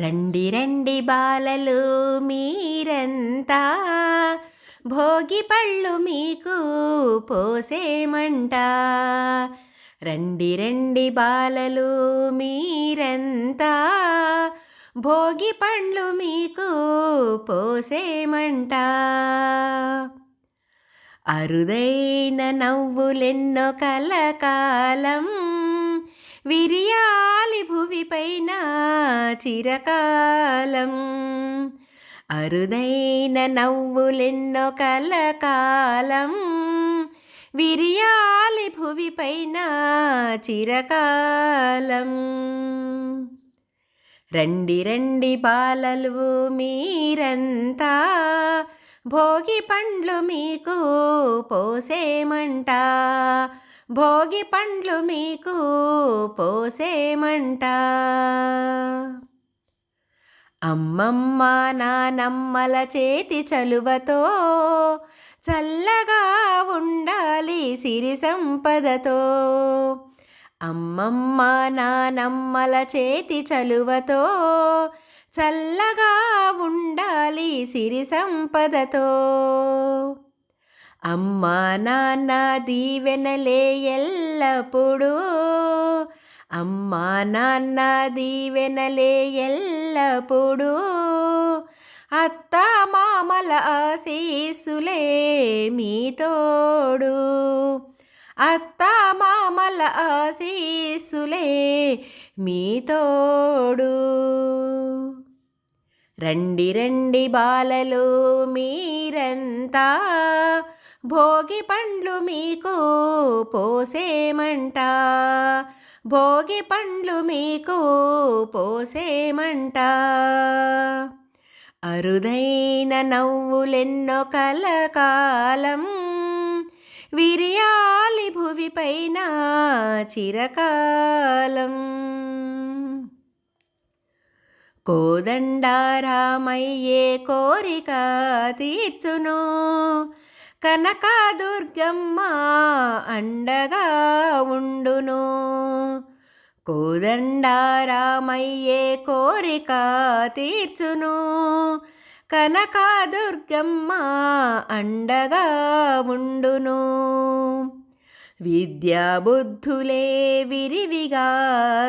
రండి రండి బాలలు మీరంతా? భోగి పళ్ళు మీకు పోసేమంట? రండి రండి బాలలు మీరంతా? భోగి పండ్లు మీకు పోసేమంట? అరుదైన నవ్వులెన్నో కలకాలం విరియాలి భువిపైన చిరకాలం. అరుదైన నవ్వులెన్నో కలకాలం. విరియాలి భువిపైన చిరకాలం. రండి రండి బాలలు మీరంతా. భోగి పండ్లు మీకు పోసేమంటా. భోగి పండ్లు మీకు పోసేమంట. అమ్మమ్మ నానమ్మల చేతి చలువతో చల్లగా ఉండాలి సిరి సంపదతో. అమ్మమ్మ నానమ్మల చేతి చలువతో చల్లగా ఉండాలి సిరి సంపదతో. అమ్మ నాన్న దీవెనలే ఎల్లప్పుడూ. అమ్మ నాన్న దీవెనలే ఎల్లప్పుడూ. అత్త మామల ఆశీసులే మీ తోడు. అత్త మామల ఆశీసులే మీ తోడు. రండి రండి బాలలు మీరంతా. భోగి పండ్లు మీకు పోసేమంట. భోగి పండ్లు మీకు పోసేమంట. అరుదైన నవ్వులెన్నో కలకాలం విరియాలి భువిపైన చిరకాలం. కోదండారామయ్యే కోరిక తీర్చును కనకదుర్గమ్మ అండగా ఉండును. కోదండారామయ్యే కోరిక తీర్చును. కనకదుర్గమ్మ అండగా ఉండును. విద్యాబుద్ధులే విరివిగా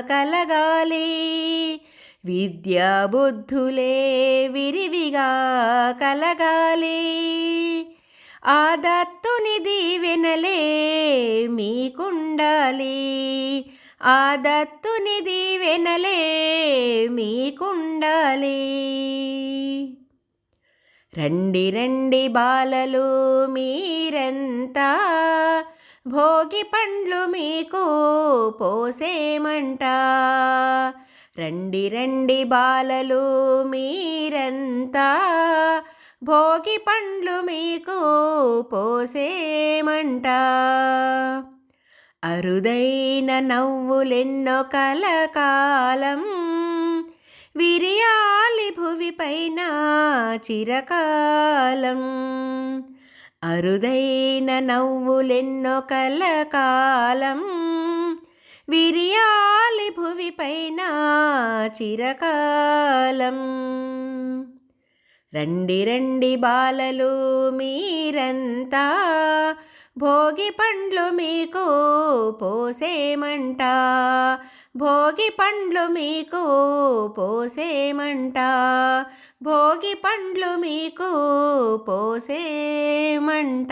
కలగాలి. విద్యాబుద్ధులే విరివిగా కలగాలి. ఆ దత్తుని దీవెనలే మీకుండాలి ఆ దత్తుని దీవెనలే మీకుండాలి రండి రండి బాలలు మీరంతా? భోగి పండ్లు మీకు పోసేమంట? రండి రండి బాలలు మీరంతా? భోగి పండ్లు మీకు పోసేమంట. అరుదైన నవ్వులెన్నో కలకాలం విరియాలి భువిపైన చిరకాలం. అరుదైన నవ్వులెన్నో కలకాలం విరియాలి భువిపైన చిరకాలం. రండి రండి బాలలు మీరంతా. భోగి పండ్లు మీకు పోసేమంట. భోగి పండ్లు మీకు పోసేమంట. భోగి పండ్లు మీకు పోసేమంట.